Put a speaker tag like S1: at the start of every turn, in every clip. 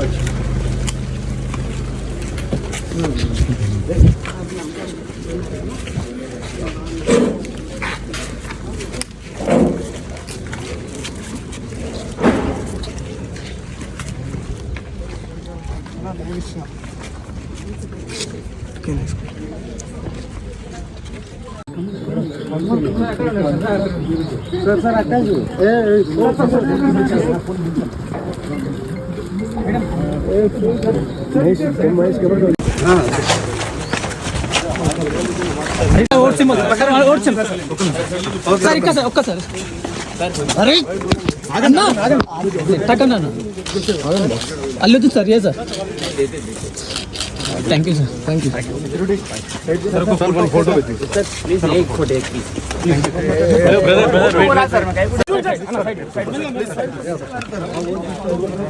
S1: Aç. Sir, sir, I you. Hey, hey,
S2: sir ఇంకా sir ఒక్కసారి. అరే అన్నా తగ్గండి అన్న. అల్లొద్దు సార్ ఏ sir? Thank you sir thank you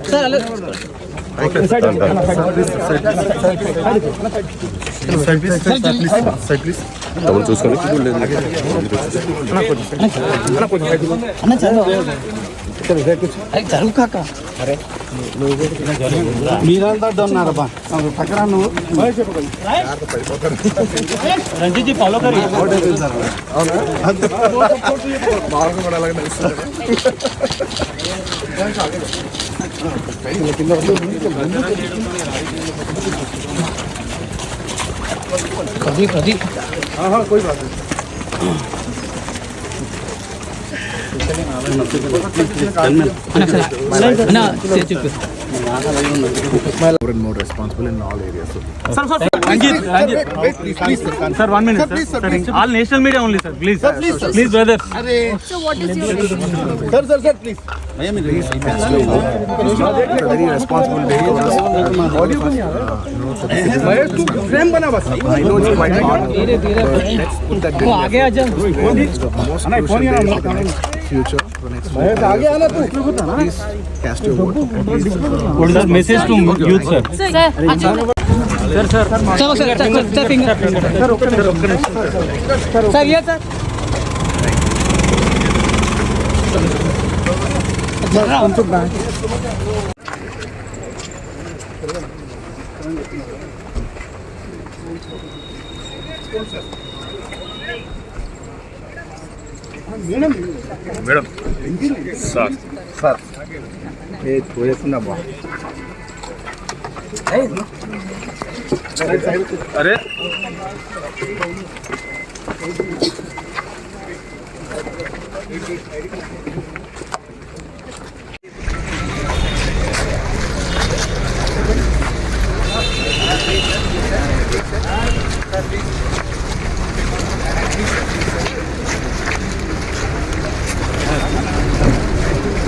S1: sir అల్ల
S3: ఎవరు చూసుకొని
S1: అన్న చదువు జరుగు కాక
S4: మీరంతా ఉన్నారబ్బా పక్కన నువ్వు
S5: Ranjith G follow curry
S2: Pradeep Pradeep అన్న చెప్పు
S6: more responsible in all areas. Sir,
S5: sir, Ranjit, Ranjit.
S4: Wait, please, please, sir.
S5: Sir, one minute, sir. Please, sir, please, sir. All national media only, sir. Please, sir.
S4: Please, sir. Please,
S5: brother.
S2: So, what is your
S4: Sir, sir, sir, please. Please, very
S6: responsible
S4: day for us. Frame बना
S6: बस
S4: I know it's quite hard, but let's put that. वो आ गया जब
S6: most
S5: crucial future
S6: for next few
S4: years. Please
S6: cast your vote.
S5: Message to youth sir sir sir
S2: चलो sir sir finger sir ये sir Thank you. Madam
S3: sir
S4: sir ఏ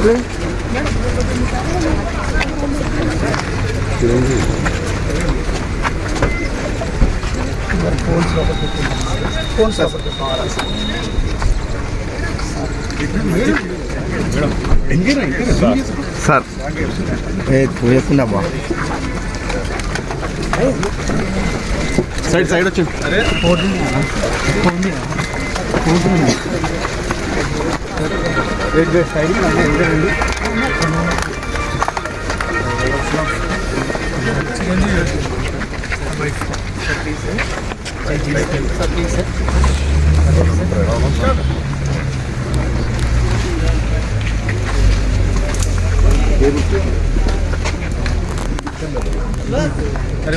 S4: 그래? 그런지. कौन सा sir ए थोड़े सुना बा साइड साइड अच्छे अरे फोन नहीं आना
S2: फोन नहीं आना फोन नहीं आना సైడ్
S6: సైడ్ వచ్చి అరే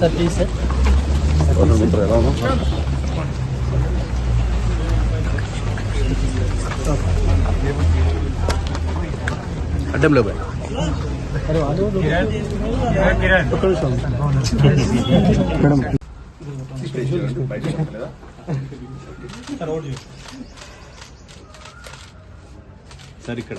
S2: సార్ ప్లీజ్ సార్
S4: అడ్డంలో పోయి.
S5: మేడం సార్ ఇక్కడ.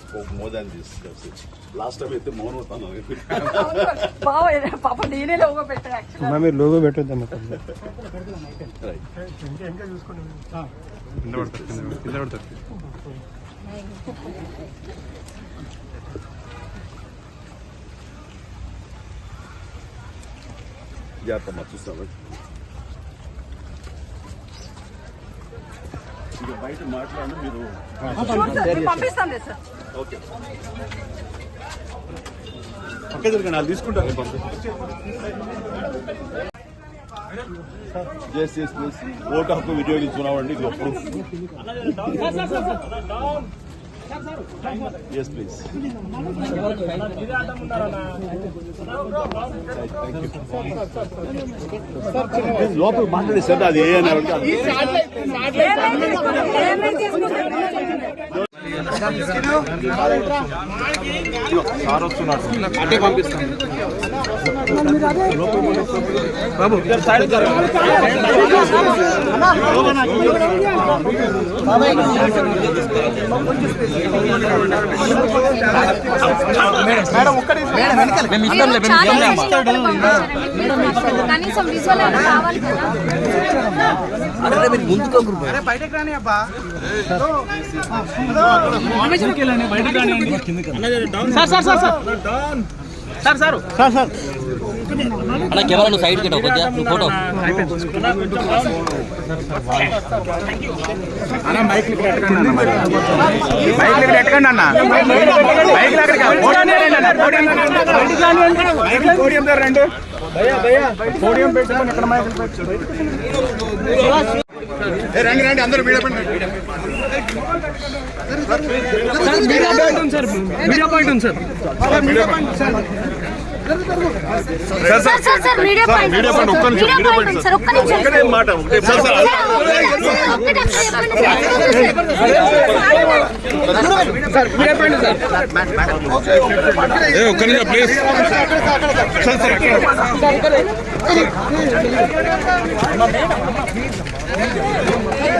S3: More than this last time అయితే మౌన్ అవుతాను
S2: పాప నేనే లోగో పెట్టాను యాక్చువల్గా మీరు
S6: లోగో పెట్టొద్దాం
S3: కింద
S5: పడతారు
S3: జాగ్రత్త చూస్తాను బయట మాట్లాడండి మీరు
S2: పంపిస్తాం సార్.
S3: ఓకే. పక్క జరిగిన
S5: వాళ్ళు తీసుకుంటారు
S3: ఎస్ ఎస్ ప్లీజ్ ఓటు హక్కు వినియోగించుకున్నామండి ఇది ఎస్ ప్లీజ్ లోపల మాట్లాడే సార్ అది ఏ అని సార్ వస్తున్నారు అట్టే
S4: పంపిస్తాను. బాబు మేడం ఒక్కడే మేడం వెనకాల మేము ఇస్తాంలే
S2: మేము ఇస్తాంలే కనీసం విజువల్ అయినా కావాలి కదా
S4: అరే మీరు ముందుకోకరు అరే బయటకు రాని అబ్బా
S5: బయటకు రాని sir sir sir sir sir sir.
S4: Sir sir. అన్న కెమెరా నువ్వు సైడ్కి కొద్దిగా. ఫోటో. రండి రండి. అందరూ
S2: సార్ మీడియా పాయింట్ ఉంది sir.
S3: Sir sir
S2: sir media point. Media point ఒక్క నిమిషం
S3: మీడియా
S2: పాయింట్ సార్ ఒక్క
S3: నిమిషం. ఒకటే మాట ఒకటే సార్ సార్
S4: ఒక్క నిమిషం ప్లీజ్. సార్ సార్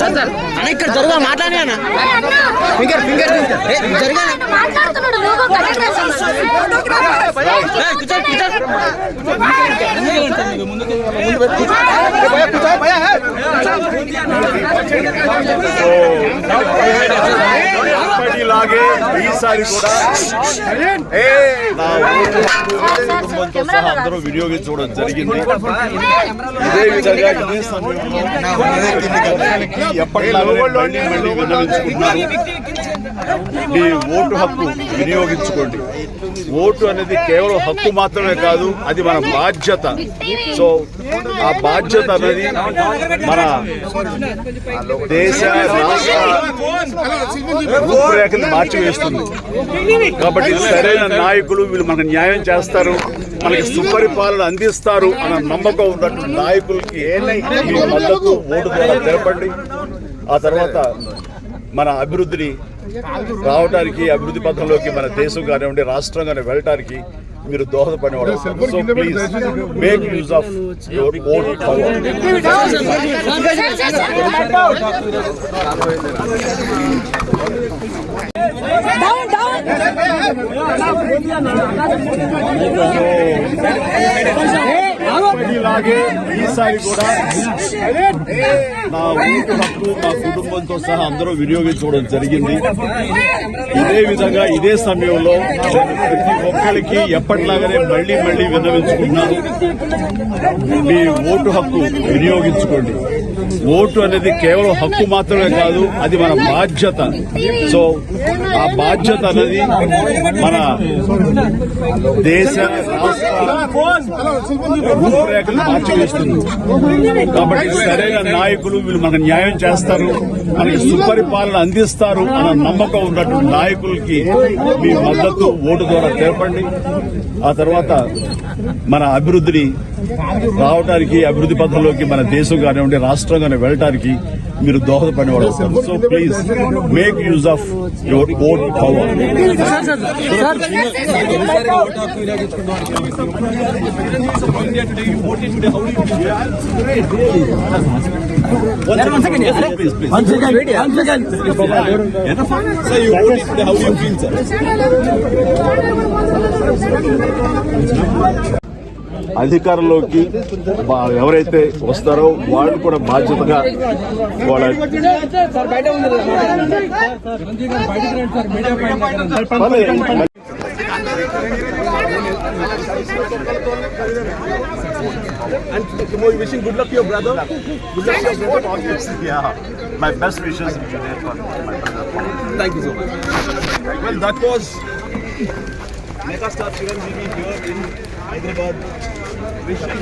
S4: సార్
S2: ఇక్కడ
S4: జరుగా మాట్లాడి
S2: ఫింగర్
S4: ఫింగర్
S2: జరుగా
S3: ఈసారి కూడా కుటుంబంతో సహా అందరూ వినియోగించుకోవడం జరిగింది. ఇదే విధంగా ఇదే సమయంలో ఎప్పటిలాగే మళ్ళీ మళ్ళీ విన్నవించుకుంటున్నారు మీ ఓటు హక్కు వినియోగించుకోండి. ఓటు అనేది కేవలం హక్కు మాత్రమే కాదు అది మన బాధ్యత. సో ఆ బాధ్యత అనేది మన దేశ రాష్ట్ర రూపురేఖలు మార్చివేస్తుంది. కాబట్టి సరైన నాయకులు వీళ్ళు మనకు న్యాయం చేస్తారు మనకి సుపరిపాలన అందిస్తారు అన్న నమ్మకం ఉన్నట్టు నాయకులకి మీ మద్దతు ఓటు ద్వారా తెలపండి. ఆ తర్వాత మన అభివృద్ధిని రావడానికి అభివృద్ధి పథంలోకి మన దేశం కానివ్వండి రాష్ట్రం కానీ వెళ్ళటానికి మీరు దోహదపడేవాడు so please make use of your vote power ఇలాగే ఈసారి కూడా నా ఓటు హక్కు నా కుటుంబంతో సహా అందరూ వినియోగించుకోవడం జరిగింది. ఇదే విధంగా ఇదే సమయంలో ప్రతి ఒక్కరికి ఎప్పటిలాగానే మళ్ళీ మళ్ళీ విన్నవించుకుంటున్నాను. మీ ఓటు హక్కు వినియోగించుకోండి. ఓటు అనేది కేవలం హక్కు మాత్రమే కాదు అది మన బాధ్యత. సో ఆ బాధ్యత అనేది మన దేశ రాష్ట్ర రూపురేఖలు మార్చివేస్తుంది. కాబట్టి సరైన నాయకులు వీళ్ళు మనకు న్యాయం చేస్తారు మనకి సుపరిపాలన అందిస్తారు అన్న నమ్మకం ఉన్నటువంటి నాయకులకి మీ మద్దతు ఓటు ద్వారా తెలపండి. ఆ తర్వాత మన అభివృద్ధిని రావడానికి అభివృద్ధి పథంలోకి మన దేశం కానివ్వండి రాష్ట్రం కానీ వెళ్ళటానికి మీరు దోహదపడిన వాళ్ళు అవుతారు. So please make use of your vote power అధికారంలోకి ఎవరైతే వస్తారో వాళ్ళు కూడా బాధ్యతగా వాళ్ళ పర్లేదు.
S4: Wishing good luck to your
S3: brother. Good luck to your brother. Yeah, my best wishes for my brother. Thank
S4: you so much.
S3: Well, that was Megastar Chiranjeevi here in Hyderabad. Wishing